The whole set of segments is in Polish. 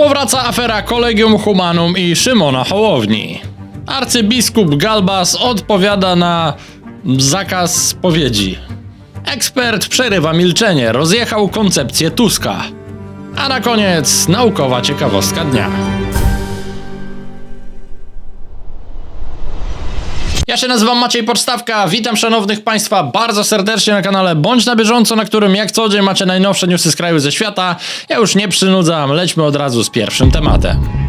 Powraca afera Kolegium Humanum i Szymona Hołowni. Arcybiskup Galbas odpowiada na zakaz spowiedzi. Ekspert przerywa milczenie, rozjechał koncepcję Tuska. A na koniec naukowa ciekawostka dnia. Ja się nazywam Maciej Podstawka, witam szanownych Państwa bardzo serdecznie na kanale Bądź na bieżąco, na którym jak co dzień macie najnowsze newsy z kraju ze świata. Ja już nie przynudzam, lećmy od razu z pierwszym tematem.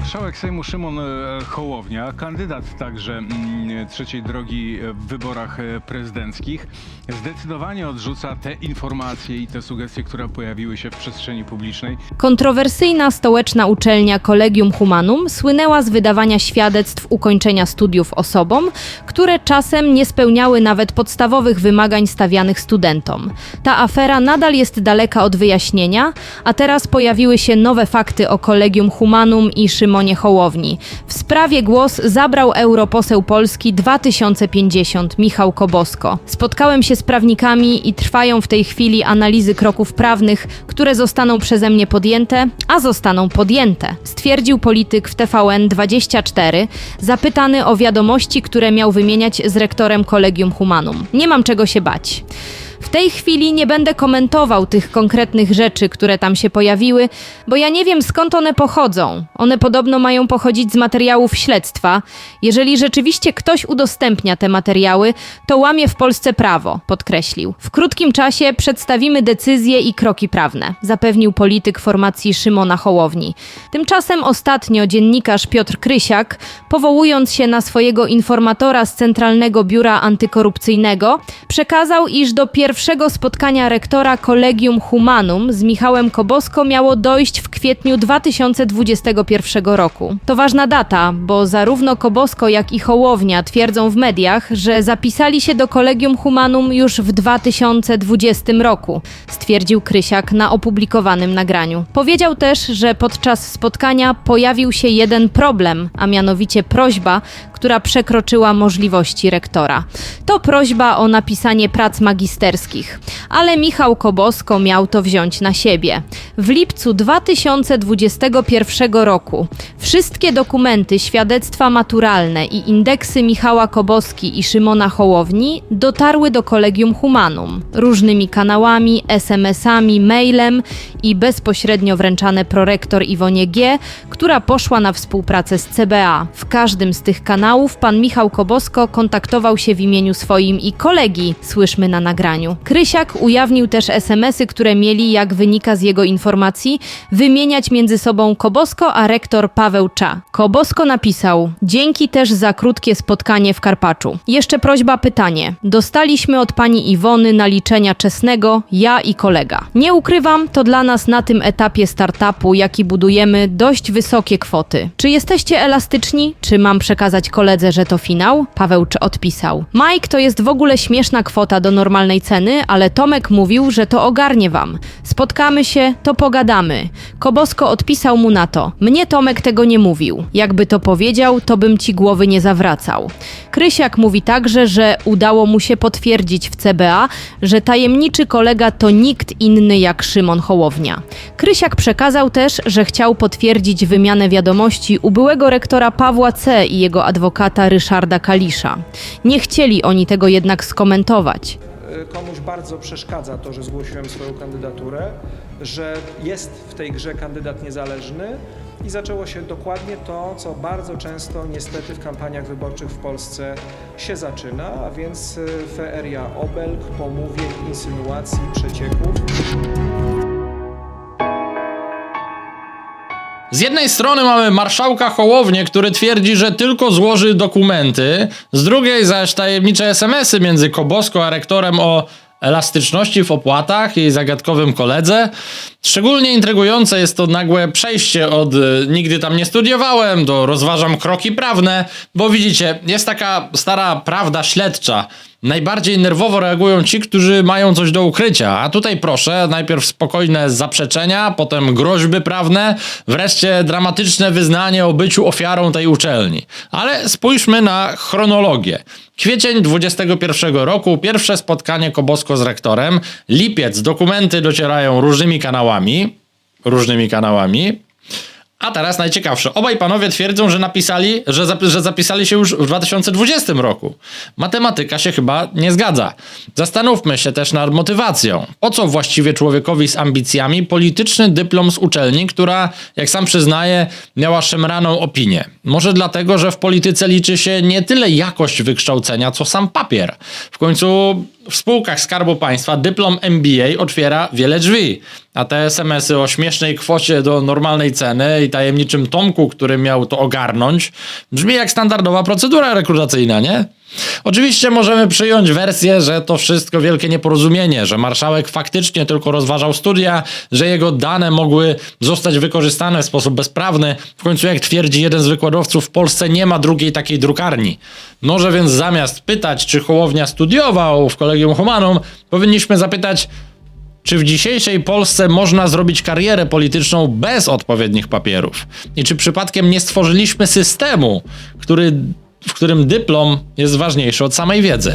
Marszałek Sejmu Szymon e, Hołownia, kandydat także mm, trzeciej drogi w wyborach e, prezydenckich, zdecydowanie odrzuca te informacje i te sugestie, które pojawiły się w przestrzeni publicznej. Kontrowersyjna stołeczna uczelnia Collegium Humanum słynęła z wydawania świadectw ukończenia studiów osobom, które czasem nie spełniały nawet podstawowych wymagań stawianych studentom. Ta afera nadal jest daleka od wyjaśnienia, a teraz pojawiły się nowe fakty o Collegium Humanum i Szymonie Hołowni. W sprawie głos zabrał europoseł Polski 2050 Michał Kobosko. Spotkałem się z prawnikami i trwają w tej chwili analizy kroków prawnych, które zostaną przeze mnie podjęte, a zostaną podjęte, stwierdził polityk w TVN24, zapytany o wiadomości, które miał wymieniać z rektorem Collegium Humanum. Nie mam czego się bać. W tej chwili nie będę komentował tych konkretnych rzeczy, które tam się pojawiły, bo ja nie wiem skąd one pochodzą. One podobno mają pochodzić z materiałów śledztwa. Jeżeli rzeczywiście ktoś udostępnia te materiały, to łamie w Polsce prawo, podkreślił. W krótkim czasie przedstawimy decyzje i kroki prawne, zapewnił polityk formacji Szymona Hołowni. Tymczasem ostatnio dziennikarz Piotr Krysiak, powołując się na swojego informatora z Centralnego Biura Antykorupcyjnego, przekazał, iż do pierwszego spotkania rektora Collegium Humanum z Michałem Kobosko miało dojść w kwietniu 2021 roku. To ważna data, bo zarówno Kobosko, jak i Hołownia twierdzą w mediach, że zapisali się do Collegium Humanum już w 2020 roku, stwierdził Krysiak na opublikowanym nagraniu. Powiedział też, że podczas spotkania pojawił się jeden problem, a mianowicie prośba, która przekroczyła możliwości rektora. To prośba o napisanie prac magisterskich, ale Michał Kobosko miał to wziąć na siebie. W lipcu 2021 roku wszystkie dokumenty, świadectwa maturalne i indeksy Michała Koboski i Szymona Hołowni dotarły do Kolegium Humanum różnymi kanałami, SMS-ami, mailem i bezpośrednio wręczane prorektor Iwonie G., która poszła na współpracę z CBA. W każdym z tych kanałów pan Michał Kobosko kontaktował się w imieniu swoim i kolegi, słyszmy na nagraniu. Krysiak ujawnił też SMS-y, które mieli, jak wynika z jego informacji, wymieniać między sobą Kobosko a rektor Paweł Cza. Kobosko napisał: Dzięki też za krótkie spotkanie w Karpaczu. Jeszcze prośba, pytanie. Dostaliśmy od pani Iwony naliczenia czesnego, ja i kolega. Nie ukrywam, to dla nas na tym etapie startupu, jaki budujemy, dość wysokie kwoty. Czy jesteście elastyczni? Czy mam przekazać koledze, że to finał? Paweł Cz odpisał. Mike to jest w ogóle śmieszna kwota do normalnej ceny, ale Tomek mówił, że to ogarnie wam. Spotkamy się, to pogadamy. Kobosko odpisał mu na to. Mnie Tomek tego nie mówił. Jakby to powiedział, to bym ci głowy nie zawracał. Krysiak mówi także, że udało mu się potwierdzić w CBA, że tajemniczy kolega to nikt inny jak Szymon Hołownia. Krysiak przekazał też, że chciał potwierdzić wymianę wiadomości u byłego rektora Pawła C. i jego adwokata Ryszarda Kalisza. Nie chcieli oni tego jednak skomentować. komuś bardzo przeszkadza to, że zgłosiłem swoją kandydaturę, że jest w tej grze kandydat niezależny i zaczęło się dokładnie to, co bardzo często niestety w kampaniach wyborczych w Polsce się zaczyna, a więc y, feeria obelg, pomówień, insynuacji, przecieków. Z jednej strony mamy marszałka Hołownię, który twierdzi, że tylko złoży dokumenty, z drugiej zaś tajemnicze SMS-y między Kobosko a rektorem o elastyczności w opłatach i zagadkowym koledze. Szczególnie intrygujące jest to nagłe przejście od y, nigdy tam nie studiowałem do rozważam kroki prawne, bo widzicie, jest taka stara prawda śledcza. Najbardziej nerwowo reagują ci, którzy mają coś do ukrycia. A tutaj proszę, najpierw spokojne zaprzeczenia, potem groźby prawne, wreszcie dramatyczne wyznanie o byciu ofiarą tej uczelni. Ale spójrzmy na chronologię. Kwiecień 21 roku, pierwsze spotkanie Kobosko z rektorem. Lipiec, dokumenty docierają różnymi kanałami. Różnymi kanałami. A teraz najciekawsze. Obaj panowie twierdzą, że napisali, że, zap, że zapisali się już w 2020 roku. Matematyka się chyba nie zgadza. Zastanówmy się też nad motywacją. Po co właściwie człowiekowi z ambicjami polityczny dyplom z uczelni, która, jak sam przyznaje, miała szemraną opinię? Może dlatego, że w polityce liczy się nie tyle jakość wykształcenia, co sam papier. W końcu w spółkach Skarbu Państwa dyplom MBA otwiera wiele drzwi, a te SMS-y o śmiesznej kwocie do normalnej ceny i tajemniczym Tomku, który miał to ogarnąć, brzmi jak standardowa procedura rekrutacyjna, nie? Oczywiście możemy przyjąć wersję, że to wszystko wielkie nieporozumienie, że marszałek faktycznie tylko rozważał studia, że jego dane mogły zostać wykorzystane w sposób bezprawny. W końcu, jak twierdzi jeden z wykładowców, w Polsce nie ma drugiej takiej drukarni. Może więc zamiast pytać, czy Hołownia studiował w Kolegium Humanum, powinniśmy zapytać, czy w dzisiejszej Polsce można zrobić karierę polityczną bez odpowiednich papierów? I czy przypadkiem nie stworzyliśmy systemu, który, w którym dyplom jest ważniejszy od samej wiedzy?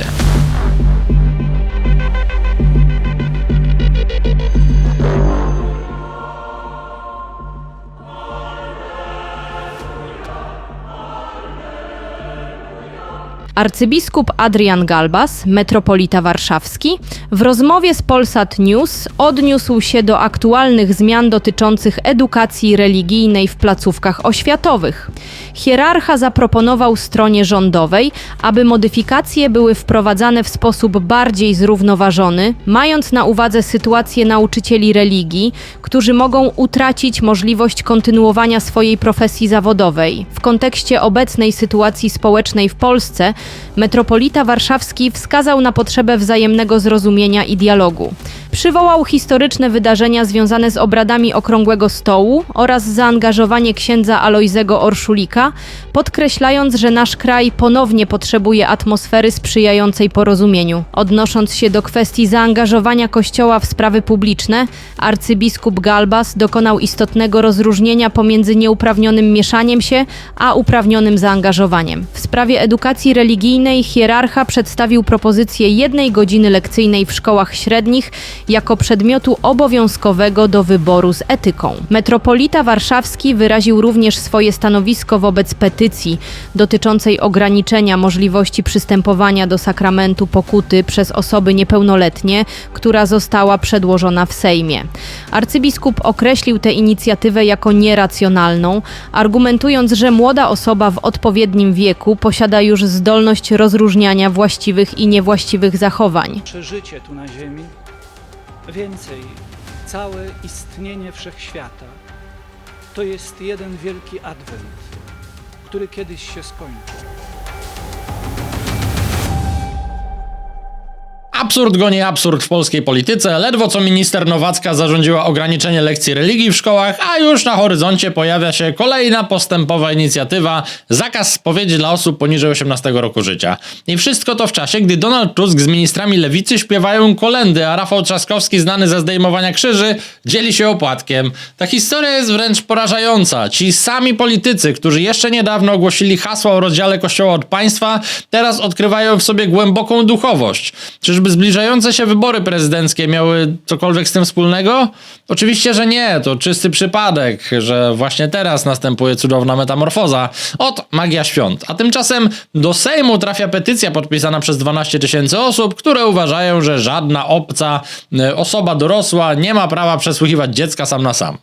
Arcybiskup Adrian Galbas, metropolita warszawski, w rozmowie z Polsat News odniósł się do aktualnych zmian dotyczących edukacji religijnej w placówkach oświatowych. Hierarcha zaproponował stronie rządowej, aby modyfikacje były wprowadzane w sposób bardziej zrównoważony, mając na uwadze sytuację nauczycieli religii, którzy mogą utracić możliwość kontynuowania swojej profesji zawodowej. W kontekście obecnej sytuacji społecznej w Polsce, metropolita warszawski wskazał na potrzebę wzajemnego zrozumienia i dialogu. Przywołał historyczne wydarzenia związane z obradami Okrągłego Stołu oraz zaangażowanie księdza Alojzego Orszulika, podkreślając, że nasz kraj ponownie potrzebuje atmosfery sprzyjającej porozumieniu. Odnosząc się do kwestii zaangażowania Kościoła w sprawy publiczne, arcybiskup Galbas dokonał istotnego rozróżnienia pomiędzy nieuprawnionym mieszaniem się a uprawnionym zaangażowaniem. W sprawie edukacji religijnej hierarcha przedstawił propozycję jednej godziny lekcyjnej w szkołach średnich jako przedmiotu obowiązkowego do wyboru z etyką. Metropolita warszawski wyraził również swoje stanowisko wobec petycji dotyczącej ograniczenia możliwości przystępowania do sakramentu pokuty przez osoby niepełnoletnie, która została przedłożona w Sejmie. Arcybiskup określił tę inicjatywę jako nieracjonalną, argumentując, że młoda osoba w odpowiednim wieku posiada już zdolność rozróżniania właściwych i niewłaściwych zachowań. przeżycie tu na Ziemi, więcej, całe istnienie wszechświata to jest jeden wielki adwent, który kiedyś się skończy. Absurd goni absurd w polskiej polityce. Ledwo co minister Nowacka zarządziła ograniczenie lekcji religii w szkołach, a już na horyzoncie pojawia się kolejna postępowa inicjatywa zakaz spowiedzi dla osób poniżej 18 roku życia. I wszystko to w czasie, gdy Donald Tusk z ministrami lewicy śpiewają kolendy, a Rafał Trzaskowski, znany ze zdejmowania krzyży, dzieli się opłatkiem. Ta historia jest wręcz porażająca. Ci sami politycy, którzy jeszcze niedawno ogłosili hasła o rozdziale kościoła od państwa, teraz odkrywają w sobie głęboką duchowość. Czyżby zbliżające się wybory prezydenckie miały cokolwiek z tym wspólnego? Oczywiście, że nie. To czysty przypadek, że właśnie teraz następuje cudowna metamorfoza. Ot, magia świąt. A tymczasem do Sejmu trafia petycja podpisana przez 12 tysięcy osób, które uważają, że żadna obca e, osoba dorosła nie ma prawa przesłuchiwać dziecka sam na sam.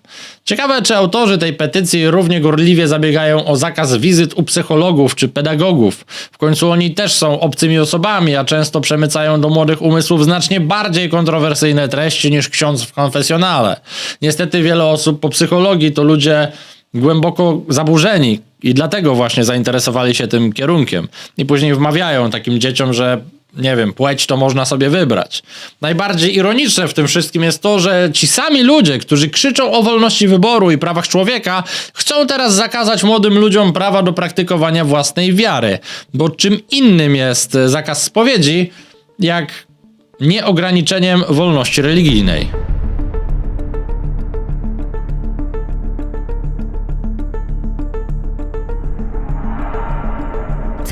Ciekawe, czy autorzy tej petycji równie gorliwie zabiegają o zakaz wizyt u psychologów czy pedagogów. W końcu oni też są obcymi osobami, a często przemycają do młodych umysłów znacznie bardziej kontrowersyjne treści niż ksiądz w konfesjonale. Niestety wiele osób po psychologii to ludzie głęboko zaburzeni i dlatego właśnie zainteresowali się tym kierunkiem. I później wmawiają takim dzieciom, że nie wiem, płeć to można sobie wybrać. Najbardziej ironiczne w tym wszystkim jest to, że ci sami ludzie, którzy krzyczą o wolności wyboru i prawach człowieka, chcą teraz zakazać młodym ludziom prawa do praktykowania własnej wiary. Bo czym innym jest zakaz spowiedzi, jak nieograniczeniem wolności religijnej.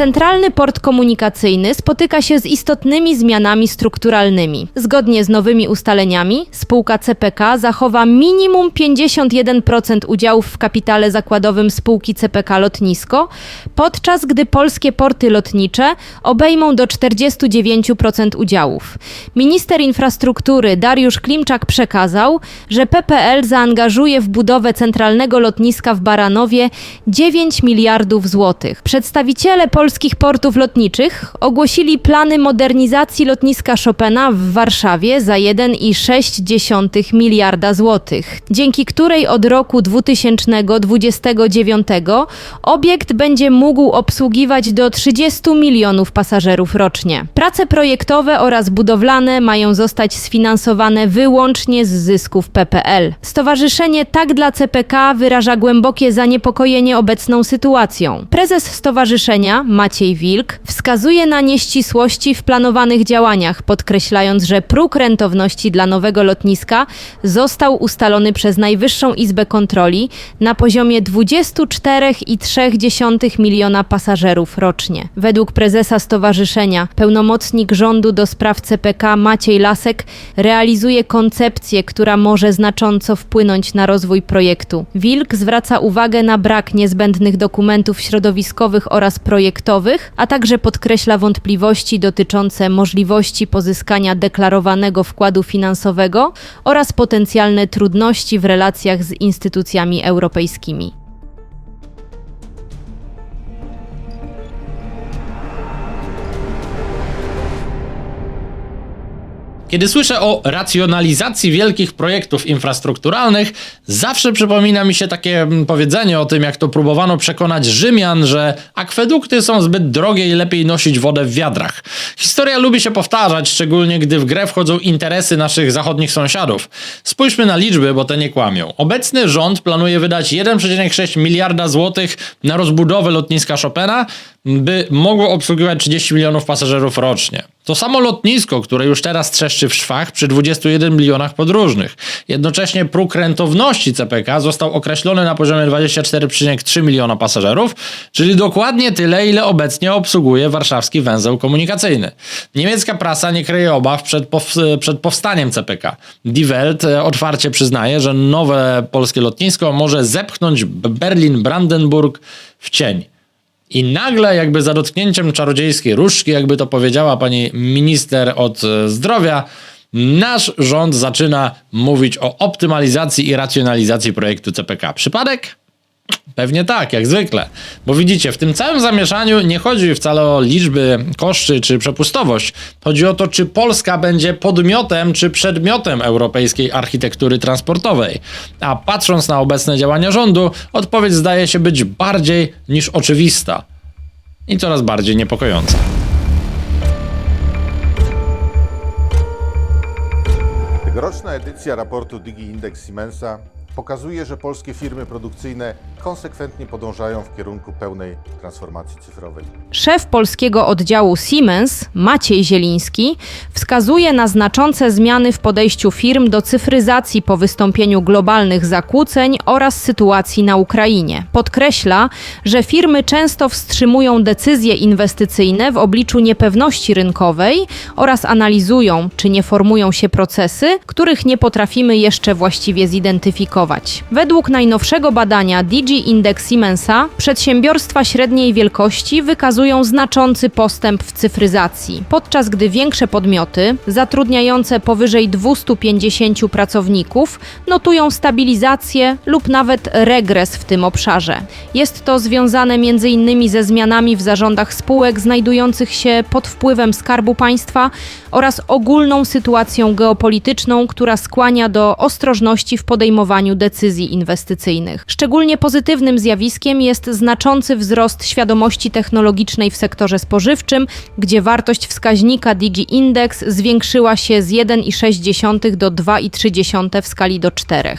Centralny port komunikacyjny spotyka się z istotnymi zmianami strukturalnymi. Zgodnie z nowymi ustaleniami, spółka CPK zachowa minimum 51% udziałów w kapitale zakładowym spółki CPK Lotnisko, podczas gdy polskie porty lotnicze obejmą do 49% udziałów. Minister infrastruktury Dariusz Klimczak przekazał, że PPL zaangażuje w budowę centralnego lotniska w Baranowie 9 miliardów złotych. Przedstawiciele polskich portów lotniczych ogłosili plany modernizacji lotniska Chopina w Warszawie za 1,6 miliarda złotych, dzięki której od roku 2029 obiekt będzie mógł obsługiwać do 30 milionów pasażerów rocznie. Prace projektowe oraz budowlane mają zostać sfinansowane wyłącznie z zysków PPL. Stowarzyszenie Tak dla CPK wyraża głębokie zaniepokojenie obecną sytuacją. Prezes stowarzyszenia Maciej Wilk wskazuje na nieścisłości w planowanych działaniach, podkreślając, że próg rentowności dla nowego lotniska został ustalony przez Najwyższą Izbę Kontroli na poziomie 24,3 miliona pasażerów rocznie. Według prezesa stowarzyszenia, pełnomocnik rządu do spraw CPK Maciej Lasek realizuje koncepcję, która może znacząco wpłynąć na rozwój projektu. Wilk zwraca uwagę na brak niezbędnych dokumentów środowiskowych oraz projektowych, a także podkreśla wątpliwości dotyczące możliwości pozyskania deklarowanego wkładu finansowego oraz potencjalne trudności w relacjach z instytucjami europejskimi. Kiedy słyszę o racjonalizacji wielkich projektów infrastrukturalnych, zawsze przypomina mi się takie mm, powiedzenie o tym, jak to próbowano przekonać Rzymian, że akwedukty są zbyt drogie i lepiej nosić wodę w wiadrach. Historia lubi się powtarzać, szczególnie gdy w grę wchodzą interesy naszych zachodnich sąsiadów. Spójrzmy na liczby, bo te nie kłamią. Obecny rząd planuje wydać 1,6 miliarda złotych na rozbudowę lotniska Chopina, by mogło obsługiwać 30 milionów pasażerów rocznie. To samo lotnisko, które już teraz trzeszczy w szwach przy 21 milionach podróżnych. Jednocześnie próg rentowności CPK został określony na poziomie 24,3 miliona pasażerów, czyli dokładnie tyle, ile obecnie obsługuje warszawski węzeł komunikacyjny. Niemiecka prasa nie kryje obaw przed, pow- przed powstaniem CPK. Die Welt e, otwarcie przyznaje, że nowe polskie lotnisko może zepchnąć Berlin-Brandenburg w cień. I nagle, jakby za dotknięciem czarodziejskiej różdżki, jakby to powiedziała pani minister od e, zdrowia, nasz rząd zaczyna mówić o optymalizacji i racjonalizacji projektu CPK. Przypadek? Pewnie tak, jak zwykle. Bo widzicie, w tym całym zamieszaniu nie chodzi wcale o liczby, koszty czy przepustowość. Chodzi o to, czy Polska będzie podmiotem czy przedmiotem europejskiej architektury transportowej. A patrząc na obecne działania rządu, odpowiedź zdaje się być bardziej niż oczywista i coraz bardziej niepokojąca. Tegoroczna edycja raportu Digi Index Siemensa pokazuje, że polskie firmy produkcyjne konsekwentnie podążają w kierunku pełnej transformacji cyfrowej. Szef polskiego oddziału Siemens, Maciej Zieliński, wskazuje na znaczące zmiany w podejściu firm do cyfryzacji po wystąpieniu globalnych zakłóceń oraz sytuacji na Ukrainie. Podkreśla, że firmy często wstrzymują decyzje inwestycyjne w obliczu niepewności rynkowej oraz analizują, czy nie formują się procesy, których nie potrafimy jeszcze właściwie zidentyfikować. Według najnowszego badania DG Index Siemensa przedsiębiorstwa średniej wielkości wykazują znaczący postęp w cyfryzacji, podczas gdy większe podmioty, zatrudniające powyżej 250 pracowników, notują stabilizację lub nawet regres w tym obszarze. Jest to związane m.in. ze zmianami w zarządach spółek znajdujących się pod wpływem Skarbu Państwa oraz ogólną sytuacją geopolityczną, która skłania do ostrożności w podejmowaniu podejmowaniu decyzji inwestycyjnych. Szczególnie pozytywnym zjawiskiem jest znaczący wzrost świadomości technologicznej w sektorze spożywczym, gdzie wartość wskaźnika Digi Index zwiększyła się z 1,6 do 2,3 w skali do 4.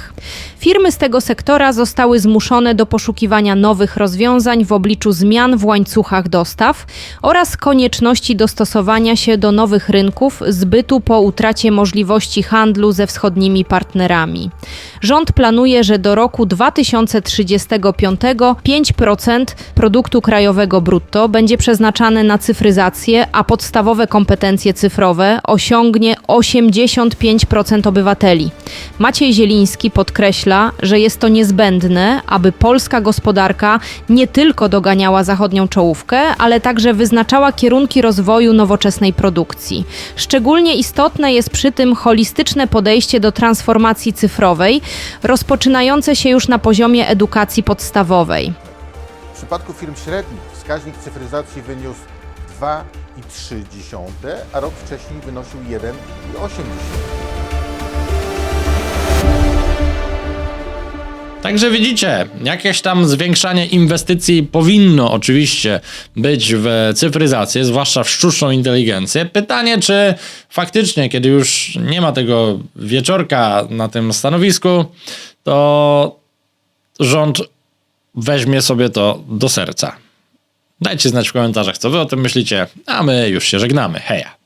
Firmy z tego sektora zostały zmuszone do poszukiwania nowych rozwiązań w obliczu zmian w łańcuchach dostaw oraz konieczności dostosowania się do nowych rynków zbytu po utracie możliwości handlu ze wschodnimi partnerami. Rząd planuje, że do roku 2035 5% produktu krajowego brutto będzie przeznaczane na cyfryzację, a podstawowe kompetencje cyfrowe osiągnie 85% obywateli. Maciej Zieliński podkreśla, że jest to niezbędne, aby polska gospodarka nie tylko doganiała zachodnią czołówkę, ale także wyznaczała kierunki rozwoju nowoczesnej produkcji. Szczególnie istotne jest przy tym holistyczne podejście do transformacji cyfrowej, rozpoczynające się już na poziomie edukacji podstawowej. W przypadku firm średnich wskaźnik cyfryzacji wyniósł 2,3, a rok wcześniej wynosił 1,8. Także widzicie, jakieś tam zwiększanie inwestycji powinno oczywiście być w cyfryzację, zwłaszcza w sztuczną inteligencję. Pytanie, czy faktycznie, kiedy już nie ma tego wieczorka na tym stanowisku, to rząd weźmie sobie to do serca. Dajcie znać w komentarzach, co wy o tym myślicie, a my już się żegnamy. Heja!